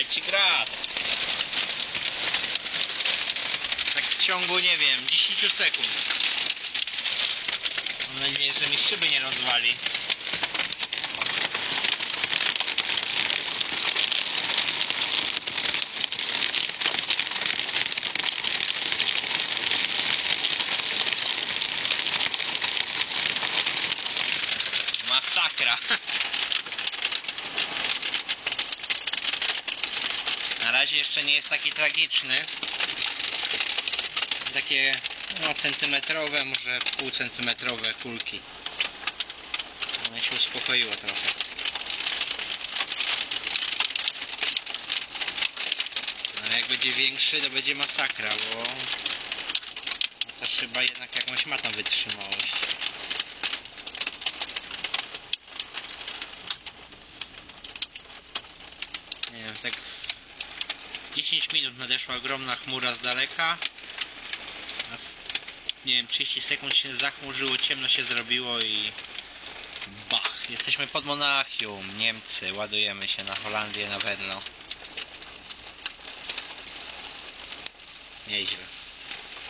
Leci grad. Tak w ciągu, nie wiem, 10 sekund. Mam nadzieję, że mi szyby nie rozwali. Masakra. Na razie jeszcze nie jest taki tragiczny. Takie no, centymetrowe, może półcentymetrowe kulki. One się uspokoiło trochę. Ale jak będzie większy, to będzie masakra, bo ta szyba jednak jakąś ma tam wytrzymałość. Nie wiem, tak 10 minut nadeszła ogromna chmura z daleka. W, nie wiem, 30 sekund się zachmurzyło, ciemno się zrobiło i bach, jesteśmy pod Monachium, Niemcy, ładujemy się na Holandię, na Wedlo. Nieźle.